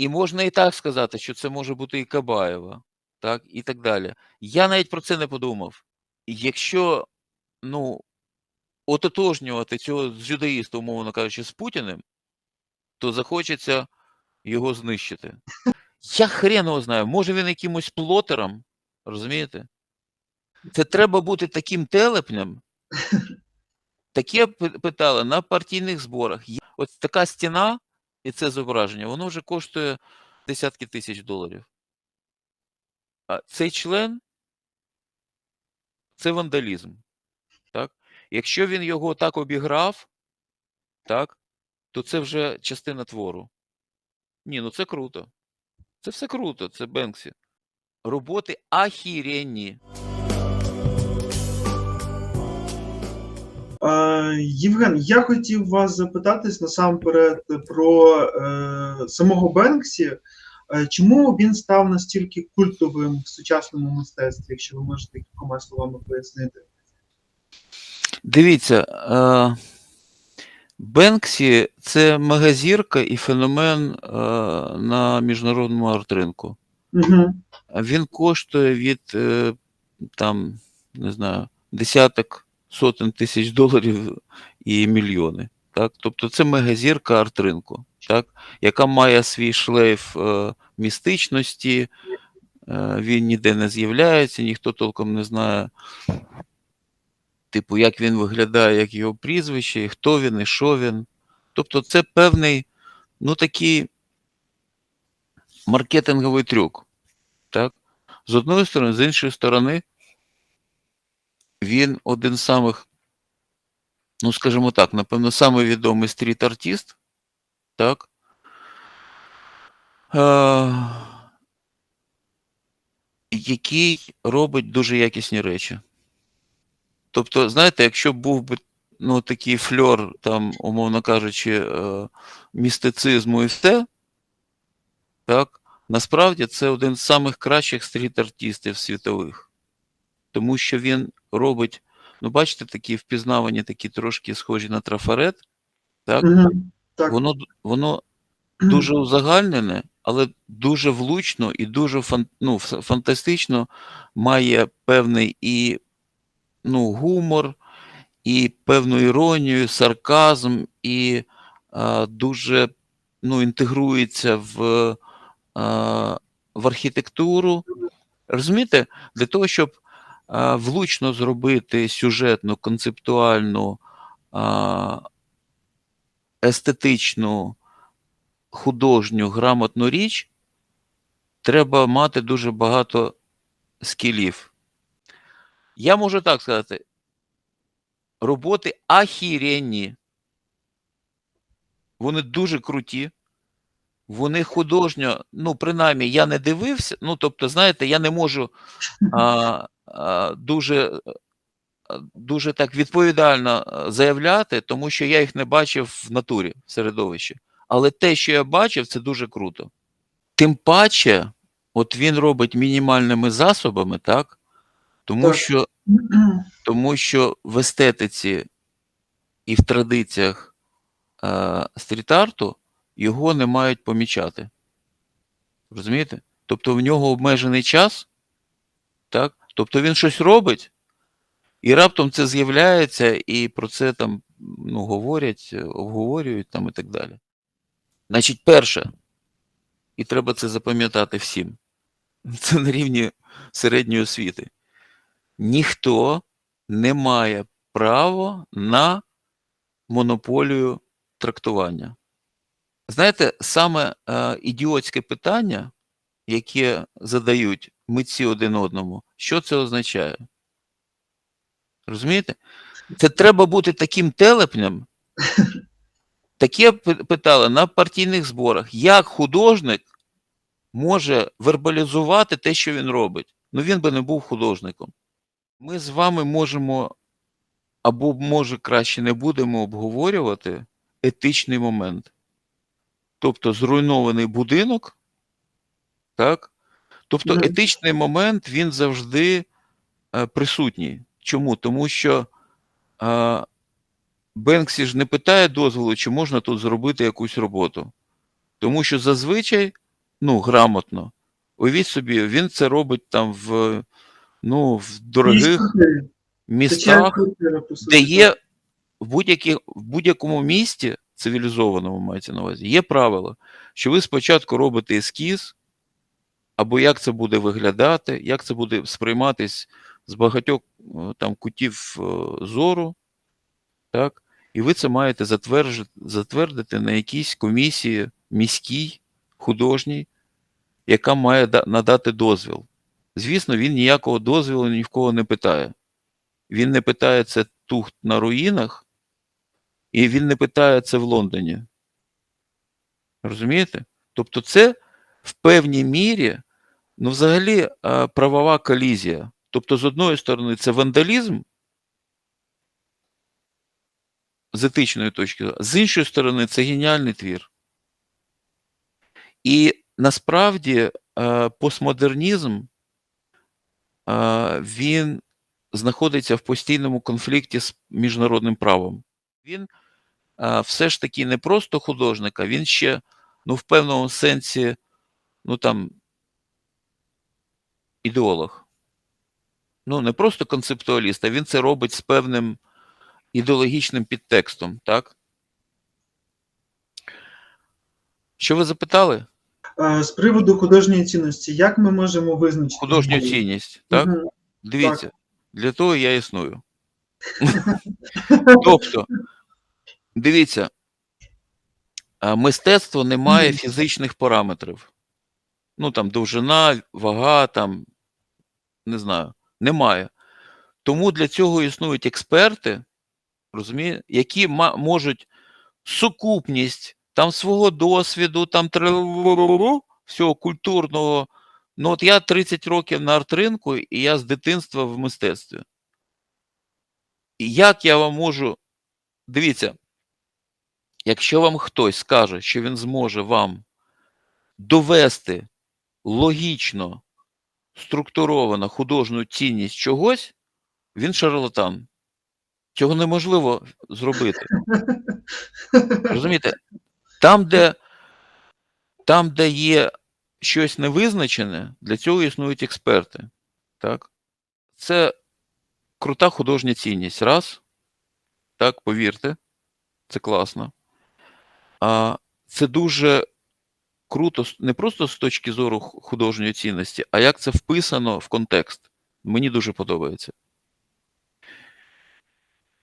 І можна і так сказати, що це може бути і Кабаєва, так, і так далі. Я навіть про це не подумав. Якщо, ну, ототожнювати цього з юдаїста, умовно кажучи, з Путіним, то захочеться його знищити. Я хрен його знаю, може він якимось плотером, розумієте? Це треба бути таким телепнем. Таке пи- питали на партійних зборах. От така стіна і це зображення, воно вже коштує десятки тисяч доларів. А цей член це вандалізм. Так? Якщо він його так обіграв, так, то це вже частина твору. Ні, ну це круто. Це все круто, це Бенксі. Роботи ахіренні. Євген, я хотів вас запитатись насамперед про е, самого Бенксі. Е, чому він став настільки культовим в сучасному мистецтві, якщо ви можете кількома словами пояснити? Дивіться, е, Бенксі це мегазірка і феномен е, на міжнародному арт-ринку. Угу. Він коштує від е, там, не знаю, десяток сотень тисяч доларів і мільйони. Так? Тобто це мегазірка арт-ринку, так? яка має свій шлейф е, містичності, е, він ніде не з'являється, ніхто толком не знає, типу, як він виглядає, як його прізвище, і хто він, і що він. Тобто, це певний, ну такий маркетинговий трюк. Так? З одної сторони, з іншої сторони, він один з самих, ну, скажімо так, напевно, самий відомий стріт-артист, так? Е, який робить дуже якісні речі. Тобто, знаєте, якщо був би ну, такий фльор, там, умовно кажучи, е, містицизму і все, так, насправді це один з самих кращих стріт-артистів світових. Тому що він робить, ну, бачите, такі впізнавані, такі трошки схожі на трафарет, так? Угу. Так. Воно, воно дуже узагальнене, але дуже влучно і дуже фан, ну, фантастично має певний і ну, гумор, і певну іронію, сарказм, і а, дуже ну, інтегрується в, а, в архітектуру. Розумієте, для того, щоб влучно зробити сюжетну, концептуальну, естетичну, художню, грамотну річ, треба мати дуже багато скілів. Я можу так сказати: роботи ахіренні. Вони дуже круті. Вони художньо, ну, принаймні, я не дивився. Ну, тобто, знаєте, я не можу а, дуже, дуже так відповідально заявляти, тому що я їх не бачив в натурі в середовищі. Але те, що я бачив, це дуже круто. Тим паче, от він робить мінімальними засобами, так? Тому Так. що тому що в естетиці і в традиціях е, стріт-арту його не мають помічати. Розумієте? Тобто в нього обмежений час, так? Тобто він щось робить, і раптом це з'являється, і про це там ну, говорять, обговорюють там і так далі. Значить, перше, і треба це запам'ятати всім, це на рівні середньої освіти. Ніхто не має права на монополію трактування. Знаєте, саме е, ідіотське питання, яке задають митці один одному, що це означає? Розумієте? Це треба бути таким телепнем. Таке питали на партійних зборах, як художник може вербалізувати те, що він робить. Ну він би не був художником. Ми з вами можемо, або може краще не будемо обговорювати етичний момент. Тобто зруйнований будинок, так? Тобто Мгм. етичний момент він завжди е, присутній. Чому? Тому що е, Бенксі ж не питає дозволу, чи можна тут зробити якусь роботу. Тому що зазвичай ну, грамотно. Уявіть собі, він це робить там в, ну, в дорогих містах, де є в, будь-якому місті цивілізованому мається на увазі, є правило, що ви спочатку робите ескіз, або як це буде виглядати, як це буде сприйматись з багатьох е, там кутів е, зору, так? І ви це маєте затверджити, затвердити на якійсь комісії міській, художній, яка має надати дозвіл. Звісно, він ніякого дозволу ні в кого не питає. Він не питає це тут на руїнах, і він не питає це в Лондоні. Розумієте? Тобто, це в певній мірі, ну, взагалі, е, правова колізія. Тобто, з одної сторони, це вандалізм з етичної точки зору, з іншої сторони, це геніальний твір. І насправді е, постмодернізм е, він знаходиться в постійному конфлікті з міжнародним правом. Він все ж таки не просто художник, а він ще ну, в певному сенсі ну, там, ідеолог. Ну, не просто концептуаліст, а він це робить з певним ідеологічним підтекстом, так? Що ви запитали? Е, З приводу художньої цінності, як ми можемо визначити? Художню її? цінність, так? Мгм. Дивіться, для того я існую. Тобто, дивіться, мистецтво не має фізичних параметрів. Ну, там, довжина, вага, там, не знаю, немає. Тому для цього існують експерти, розумієте, які можуть сукупність там свого досвіду, там всього культурного. Ну, от я 30 років на арт-ринку, і я з дитинства в мистецтві. І як я вам можу. Дивіться, якщо вам хтось скаже, що він зможе вам довести логічно, структуровано художню цінність чогось, він шарлатан. Цього неможливо зробити. Розумієте? Там, де, там, де є щось невизначене, для цього існують експерти. Так? Це крута художня цінність. Раз. Так, повірте, це класно. А це дуже круто не просто з точки зору художньої цінності, а як це вписано в контекст. Мені дуже подобається.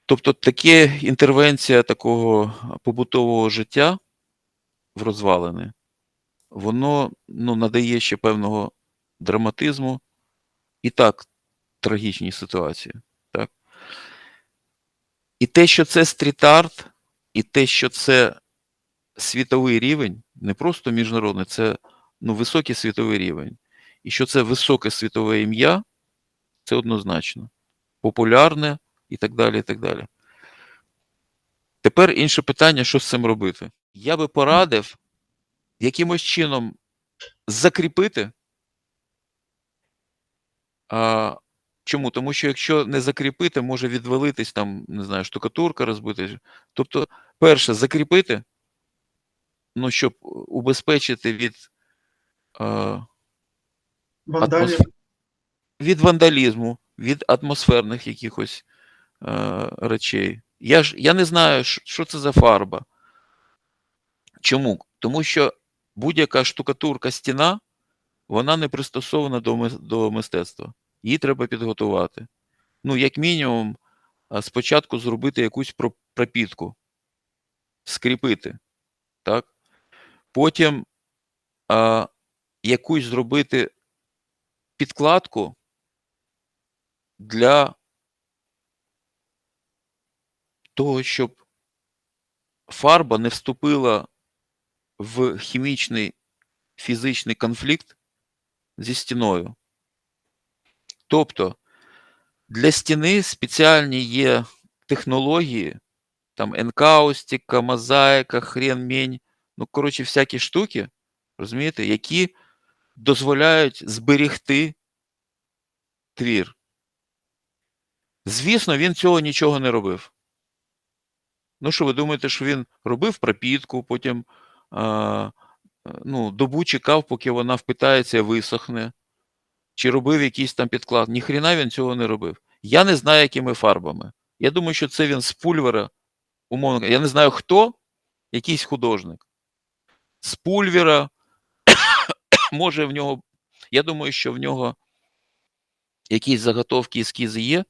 Тобто таке інтервенція такого побутового життя в розвалини, воно ну, надає ще певного драматизму і так трагічній ситуації. Так? І те, що це стріт-арт, і те, що це світовий рівень, не просто міжнародний, це ну, високий світовий рівень. І що це високе світове ім'я, це однозначно. Популярне і так далі. і так далі. Тепер інше питання, що з цим робити. Я би порадив якимось чином закріпити. А, чому? Тому що якщо не закріпити, може відвалитись там, не знаю, штукатурка розбити. Тобто, перше, закріпити, ну, щоб убезпечити від, Вандалів. атмосф- від вандалізму, від атмосферних якихось е, речей. Я ж я не знаю, що, що це за фарба. Чому? Тому що будь-яка штукатурка стіна, вона не пристосована до, до мистецтва. Її треба підготувати. Ну, як мінімум, спочатку зробити якусь пропітку, скріпити. Так? Потім а, якусь зробити підкладку для того, щоб фарба не вступила в хімічний фізичний конфлікт зі стіною. Тобто для стіни спеціальні є технології, там енкаустика, мозаїка, хрен мень, ну, коротше, всякі штуки, розумієте, які дозволяють зберегти твір. Звісно, він цього нічого не робив. Ну, що ви думаєте, що він робив пропітку, потім а, ну, добу чекав, поки вона впитається, і висохне, чи робив якийсь там підклад. Ніхрена він цього не робив. Я не знаю, якими фарбами. Я думаю, що це він з пульвера, умовно. Я не знаю хто, якийсь художник. З пульвера, може в нього. Я думаю, що в нього якісь заготовки, ескізи є.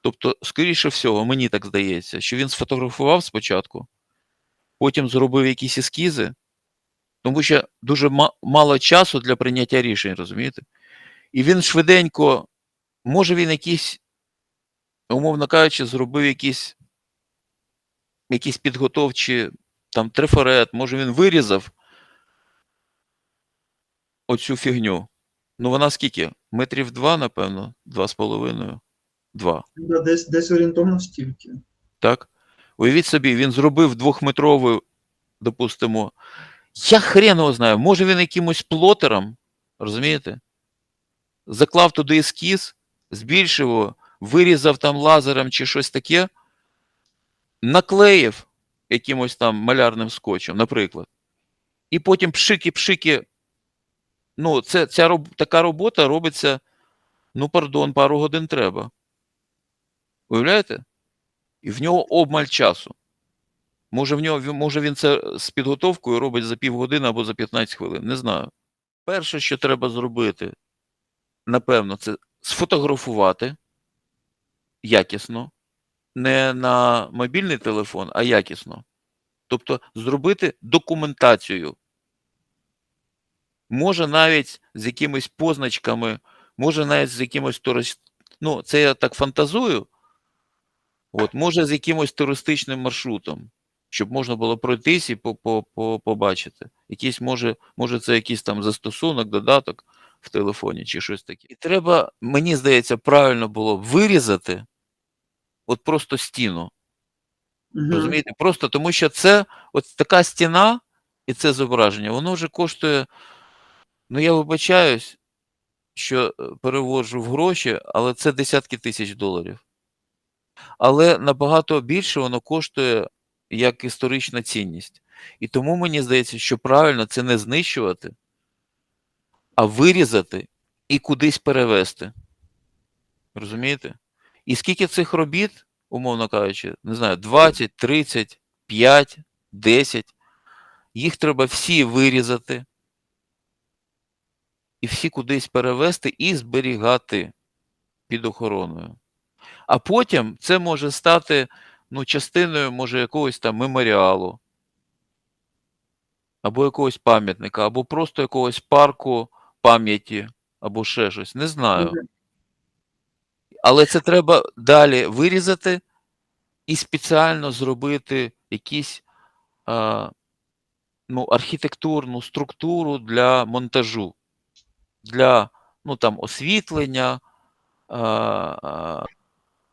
Тобто, скоріше всього, мені так здається, що він сфотографував спочатку, потім зробив якісь ескізи, тому що дуже мало часу для прийняття рішень, розумієте? І він швиденько, може він якийсь, умовно кажучи, зробив якісь, якісь підготовчі там трафарет, може він вирізав оцю фігню. Ну, вона скільки? Метрів два, напевно, два з половиною. Два. Да, десь, десь орієнтовно стільки. Так? Уявіть собі, він зробив двохметровий, допустимо, я хрен його знаю, може він якимось плотером, розумієте? Заклав туди ескіз, збільшив його, вирізав там лазером чи щось таке, наклеїв якимось там малярним скотчем, наприклад. І потім пшики-пшики. Ну, це, ця така робота робиться, ну, пардон, пару годин треба. Уявляєте? І в нього обмаль часу. Може, в нього, може він це з підготовкою робить за півгодини або за 15 хвилин. Не знаю. Перше, що треба зробити, напевно, це сфотографувати якісно, не на мобільний телефон, а якісно. Тобто зробити документацію. Може навіть з якимись позначками, може навіть з якимось турист... Ну, це я так фантазую. От, може, з якимось туристичним маршрутом, щоб можна було пройтись і по, по, по, побачити. Якийсь, може, може, це якийсь там застосунок, додаток в телефоні чи щось таке. І треба, мені здається, правильно було вирізати от просто стіну. Мгм. Розумієте? Просто тому що це от така стіна і це зображення, воно вже коштує. Ну, я вибачаюсь, що е, переводжу в гроші, але це десятки тисяч доларів. Але набагато більше воно коштує як історична цінність. І тому мені здається, що правильно це не знищувати, а вирізати і кудись перевести. Розумієте? І скільки цих робіт, умовно кажучи, не знаю, 20, 30, 5, 10, їх треба всі вирізати і всі кудись перевести і зберігати під охороною. А потім це може стати ну, частиною, може, якогось там меморіалу, або якогось пам'ятника, або просто якогось парку пам'яті, або ще щось. Не знаю. Але це треба далі вирізати і спеціально зробити якісь а, ну, архітектурну структуру для монтажу, для ну, там, освітлення,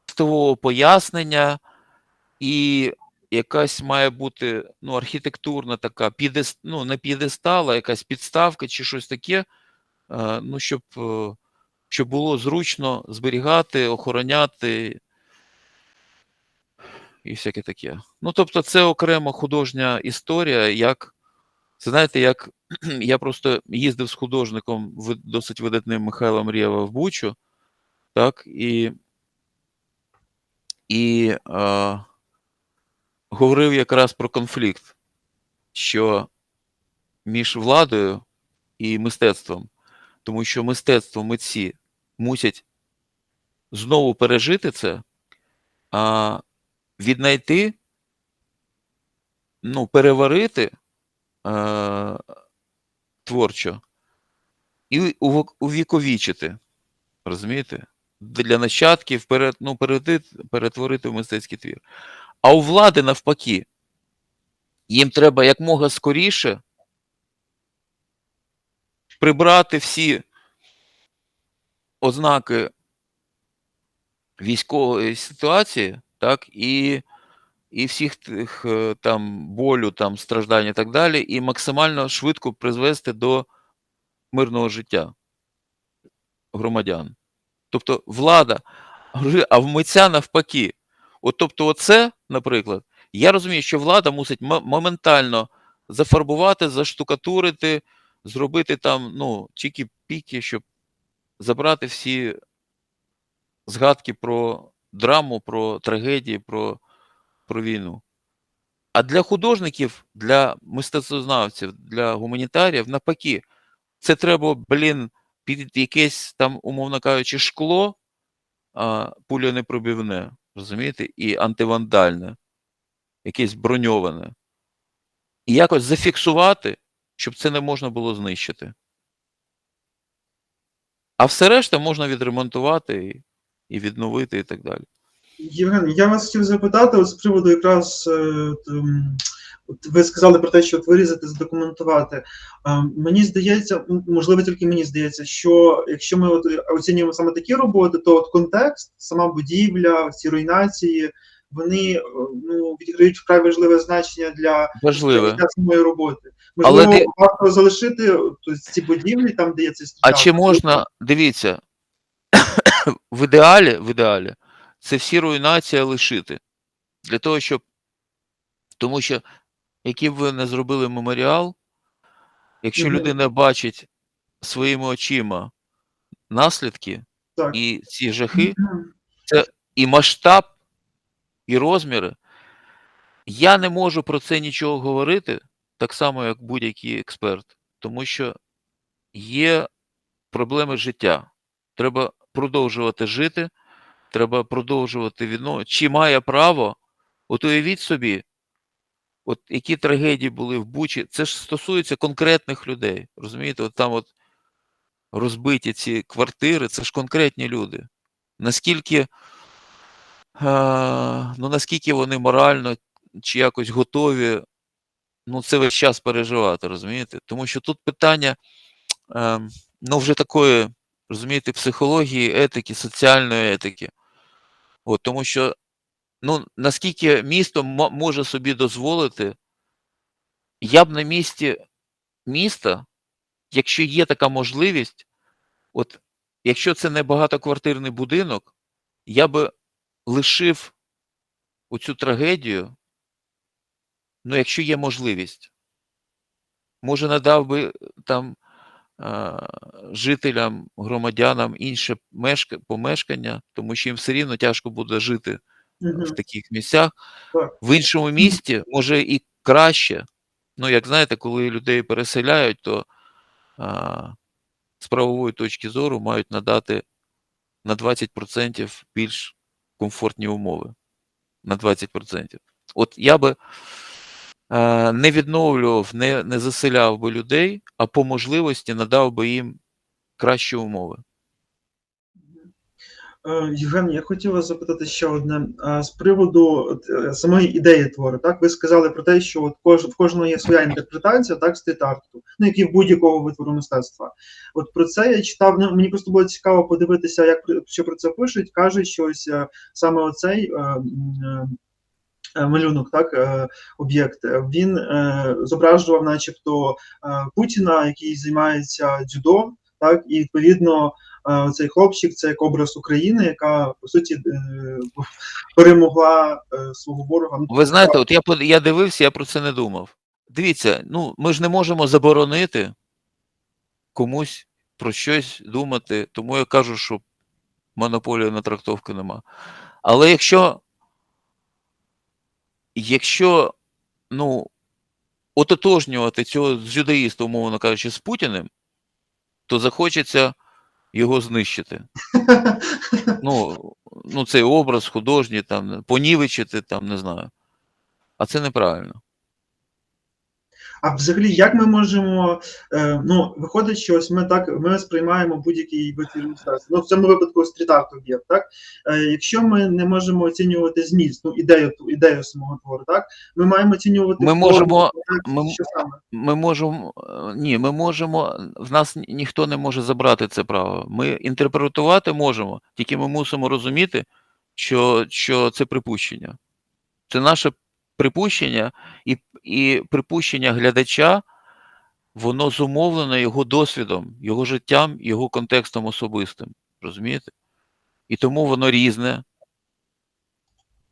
текстового пояснення, і якась має бути ну, архітектурна така ну, не підестал, а якась підставка чи щось таке, а, ну, щоб, е, щоб було зручно зберігати, охороняти і всяке таке. Ну, тобто, це окрема художня історія, як. Це знаєте, як я просто їздив з художником досить видатним Михайлом Рєва в Бучу, так, і, і е, говорив якраз про конфлікт, що між владою і мистецтвом, тому що мистецтво митці мусять знову пережити це, а віднайти, ну, переварити е, творчо і увіковічити. Розумієте? Для нащадків перед, ну, перетворити в мистецький твір. А у влади навпаки, їм треба якмога скоріше прибрати всі ознаки військової ситуації, так, і, і всіх тих е, там болю, там, страждань і так далі, і максимально швидко призвести до мирного життя громадян. Тобто влада, а в митця навпаки. От, тобто, оце, наприклад, я розумію, що влада мусить моментально зафарбувати, заштукатурити, зробити там, ну, чікі-піки, щоб забрати всі згадки про драму, про трагедії, про, про війну. А для художників, для мистецтвознавців, для гуманітаріїв, навпаки, це треба, блін, під якесь там, умовно кажучи, шкло, а, пуленепробивне, розумієте, і антивандальне, якесь броньоване. І якось зафіксувати, щоб це не можна було знищити. А все решта можна відремонтувати і, відновити, і так далі. Євген, я вас хотів запитати от з приводу якраз е, от, ем, ви сказали про те, що от вирізати, задокументувати. А, Мені здається, можливо, тільки мені здається, що якщо ми от оцінюємо саме такі роботи, то от контекст, сама будівля, ці руйнації, вони е, ну, відіграють вкрай важливе значення для Важливе. для самої роботи. Але Можливо, ти- варто залишити тобто, ці будівлі, там, де є цей А чи можна, дивіться, в ідеалі, в ідеалі, це всі руйнації лишити. Для того, щоб. Тому що, який б ви не зробили меморіал, якщо Мгм. людина бачить своїми очима наслідки Так. і ці жахи, Мгм. і масштаб, і розміри, я не можу про це нічого говорити, так само, як будь-який експерт, тому що є проблеми життя. Треба продовжувати жити, треба продовжувати відно. Чи має право, от уявіть собі, от які трагедії були в Бучі, це ж стосується конкретних людей. Розумієте, от там от розбиті ці квартири, це ж конкретні люди. Наскільки, ну, наскільки вони морально чи якось готові ну, це весь час переживати, розумієте? Тому що тут питання е, ну, вже такої, розумієте, психології, етики, соціальної етики. От, тому що ну, наскільки місто може собі дозволити, я б на місці міста, якщо є така можливість, от якщо це не багатоквартирний будинок, я би лишив оцю трагедію, ну, якщо є можливість. Може, надав би там а, жителям, громадянам інше мешка- помешкання, тому що їм все рівно тяжко буде жити Мгм. в таких місцях. В іншому місті може і краще. Ну, як знаєте, коли людей переселяють, то а, з правової точки зору мають надати на 20% більш комфортні умови. На 20%. От я би е, не відновлював, не, не заселяв би людей, а по можливості надав би їм кращі умови. Е, Євген, я хотів вас запитати ще одне з приводу е, самої ідеї твору. Так, ви сказали про те, що от кож, в кожного є своя інтерпретація, так, стріт-арту, ну як і в будь-якого витвору мистецтва. От про це я читав. Ну мені просто було цікаво подивитися, як що про це пишуть. кажуть, що ось е, саме оцей. е, е, е, Малюнок, так, е, об'єкт, е, він е, зображував, начебто, е, Путіна, який займається дзюдо, так, і відповідно е, цей хлопчик це як образ України, яка по суті е, перемогла е, свого ворога. Ну, Ви знаєте, от я, я дивився, я про це не думав. Дивіться, ну ми ж не можемо заборонити комусь про щось думати, тому я кажу, що монополії на трактовки нема. Але якщо, якщо ну, ототожнювати цього дзюдоїста, умовно кажучи, з Путіним, то захочеться його знищити. Ну, ну цей образ художній, там, понівечити, там, не знаю. А це неправильно. А взагалі, як ми можемо, е, ну, виходить, що ось ми так ми сприймаємо будь-який витвір мистецтва. Ну, в цьому випадку стріт-арт об'єкт, так? Е, якщо ми не можемо оцінювати зміст, ну, ідею, ідею самого твору, так? Ми маємо оцінювати Ми можемо- ми- що саме. Ми можемо. е, Ні, ми можемо. В нас ніхто не може забрати це право. Ми інтерпретувати можемо, тільки ми мусимо розуміти, що, що це припущення. Це наше припущення, і, і припущення глядача, воно зумовлено його досвідом, його життям, його контекстом особистим. Розумієте? І тому воно різне,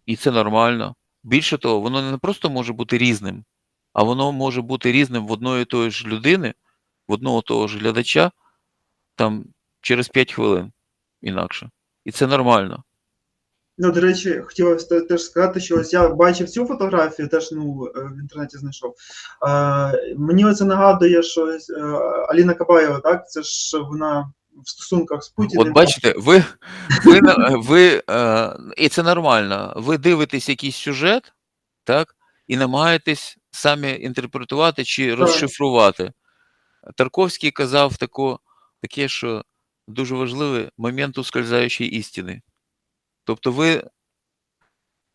і це нормально. Більше того, воно не просто може бути різним, а воно може бути різним в одної тої ж людини, в одного того ж глядача, там через 5 хвилин інакше. І це нормально. Ну, до речі, те- теж сказати, що ось я бачив цю фотографію, теж ну, е, в інтернеті знайшов. Е, мені оце нагадує, що е, Аліна Кабаєва, так? Це ж вона в стосунках з Путіним. От бачите, ви, ви, ви е, і це нормально. Ви дивитесь якийсь сюжет, так, і намагаєтесь самі інтерпретувати чи розшифрувати. Тарковський казав тако, таке, що дуже важливе момент ускользаючої істини. Тобто ви.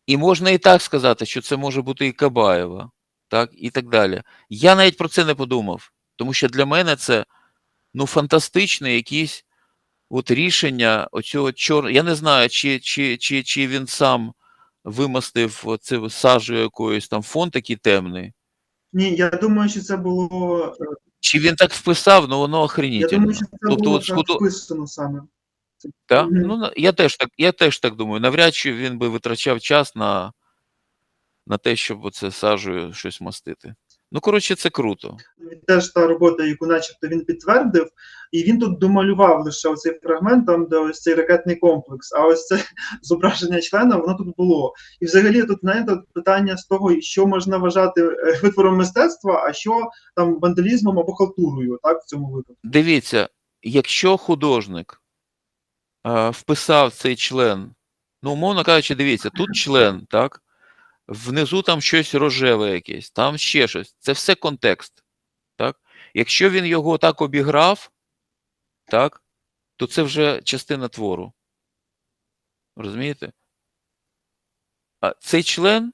І можна і так сказати, що це може бути і Кабаєва, так, і так далі. Я навіть про це не подумав, тому що для мене це ну, фантастичне якісь от рішення оцього чорного. Я не знаю, чи, чи, чи, чи він сам вимастив оце сажею якоюсь там фон такий темний, Ні, я думаю, що це було. е, чи він так вписав, ну воно Я думаю, що це Тобто було от так вписано саме. Так? Мгм. Ну, я теж так, я теж так думаю. Навряд чи він би витрачав час на, на те, щоб оце сажею щось мастити. Ну, коротше, це круто. Теж та робота, яку начебто він підтвердив, і він тут домалював лише оцей фрагмент, там, де ось цей ракетний комплекс. А ось це зображення члена, воно тут було. І взагалі тут знаєте, питання з того, що можна вважати е, витвором мистецтва, а що там вандалізмом або халтурою, так, в цьому випадку. Дивіться, якщо художник вписав цей член, ну, умовно кажучи, дивіться, тут член, так? Внизу там щось рожеве якесь, там ще щось. Це все контекст. Так? Якщо він його так обіграв, так, то це вже частина твору. Розумієте? А цей член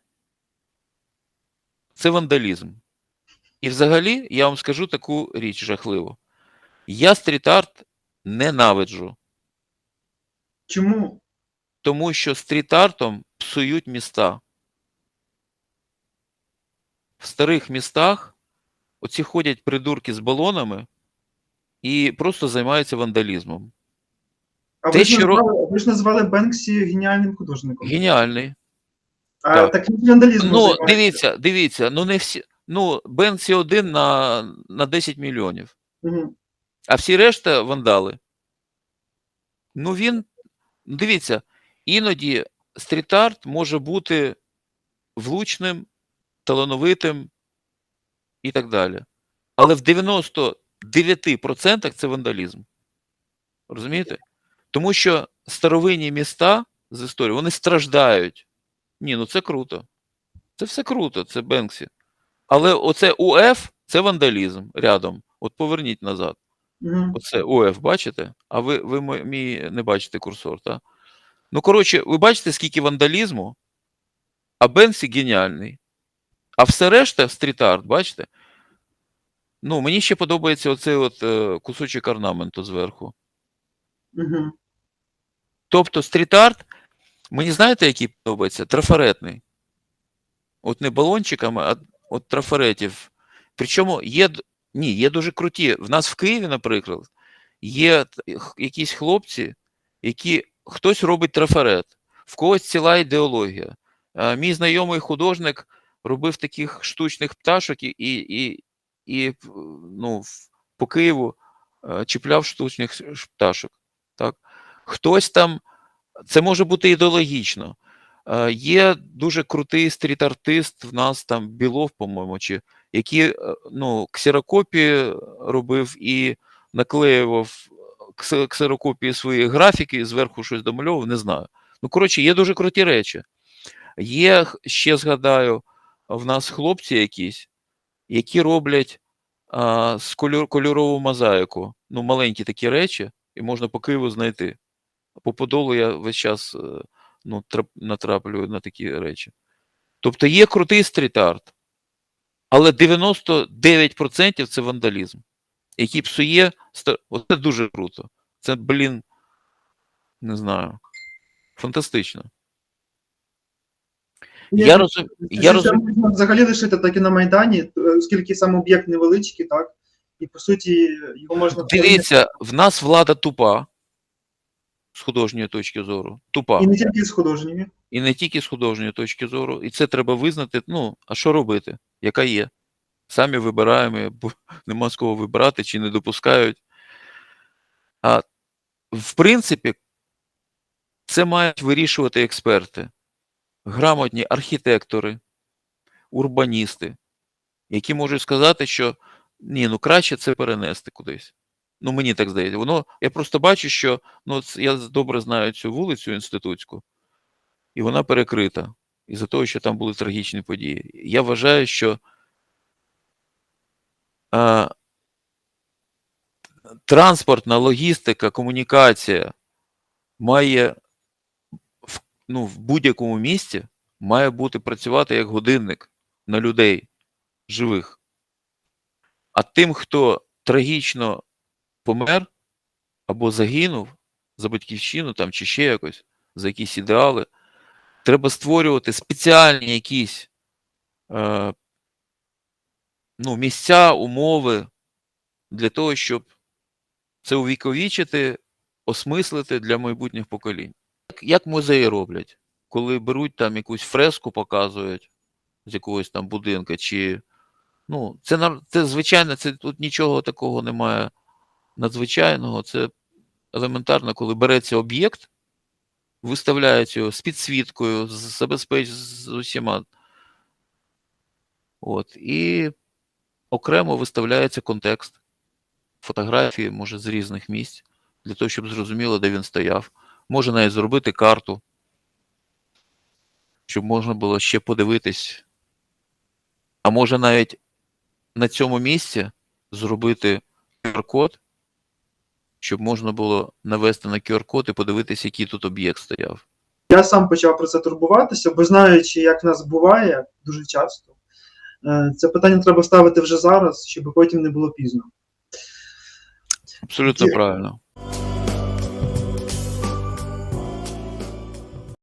це вандалізм. І взагалі, я вам скажу таку річ жахливу. Я стріт-арт ненавиджу, Чому? тому що стріт-артом псують міста. В старих містах оці ходять придурки з балонами і просто займаються вандалізмом. А Те, ви ж, що назвали, ви ж назвали Бенксі геніальним художником. Геніальний. А так. таким вандалізмом Ну, займається. дивіться, дивіться, ну не всі. Ну, Бенксі один на, на 10 мільйонів. Мгм. А всі решта вандали. Ну він, дивіться, іноді стріт-арт може бути влучним, талановитим і так далі. Але в 99% це вандалізм. Розумієте? Тому що старовинні міста з історії, вони страждають. Ні, ну це круто. Це все круто, це Бенксі. Але оце УФ це вандалізм рядом. От поверніть назад. Мгм. Оце ОФ, бачите? А ви, ви мій не бачите курсор, так? Ну, коротше, ви бачите, скільки вандалізму, а Бенсі геніальний. А все решта стріт-арт, бачите? Ну, мені ще подобається оцей от е, кусочок орнаменту зверху. Мгм. Тобто стріт-арт, мені знаєте, який подобається? Трафаретний. От не балончиками, а от трафаретів. Причому є, ні, є дуже круті. В нас в Києві, наприклад, є якісь хлопці, які хтось робить трафарет, в когось ціла ідеологія. Мій знайомий художник робив таких штучних пташок і, і, і, ну, по Києву чіпляв штучних пташок. Так? Хтось там, це може бути ідеологічно. Є дуже крутий стріт-артист в нас там Білов, по-моєму, чи який е, ну, ксерокопії робив і наклеював ксерокопії своєї графіки, і зверху щось домальовував, не знаю. Ну, коротше, є дуже круті речі. Є, ще згадаю, в нас хлопці якісь, які роблять а, з кольор, кольорову мозаїку. Ну, маленькі такі речі, і можна по Києву знайти. По Подолу я весь час е, ну, трап, натраплюю на такі речі. Тобто є крутий стріт-арт, але 99% це вандалізм, який псує. Оце дуже круто. Це, блін, не знаю. Фантастично. Я, розум... я Це розум... можна взагалі лишити так і на Майдані, оскільки сам об'єкт невеличкий, так? І по суті його можна Дивіться, в нас влада тупа з художньої точки зору. Тупа. і не тільки з художніми. І не тільки з художньої точки зору. І це треба визнати. Ну, а що робити? Яка є? самі вибираємо, бо нема з кого вибирати чи не допускають. А в принципі, це мають вирішувати експерти, грамотні архітектори, урбаністи, які можуть сказати, що ні, ну краще це перенести кудись. Ну, мені так здається. Воно, я просто бачу, що ну, я добре знаю цю вулицю інститутську, і вона перекрита із-за того, що там були трагічні події. Я вважаю, що а, транспортна логістика, комунікація має в, ну, в будь-якому місті має бути працювати як годинник на людей живих. А тим, хто трагічно помер або загинув за батьківщину там, чи ще якось, за якісь ідеали, треба створювати спеціальні якісь е, ну, місця, умови для того, щоб це увіковічити, осмислити для майбутніх поколінь. Як- музеї роблять, коли беруть там якусь фреску, показують з якогось там будинка, чи ну, це, нар- це звичайно, це тут нічого такого немає надзвичайного. Це елементарно, коли береться об'єкт, виставляється його з підсвіткою, з з усіма. От, і окремо виставляється контекст. Фотографії, може, з різних місць, для того, щоб зрозуміло, де він стояв. Може навіть зробити карту, щоб можна було ще подивитись. А може навіть на цьому місці зробити QR-код, щоб можна було навести на QR-код і подивитися, який тут об'єкт стояв. Я сам почав про це турбуватися, бо знаючи, як в нас буває дуже часто, е, це питання треба ставити вже зараз, щоб потім не було пізно. Абсолютно правильно.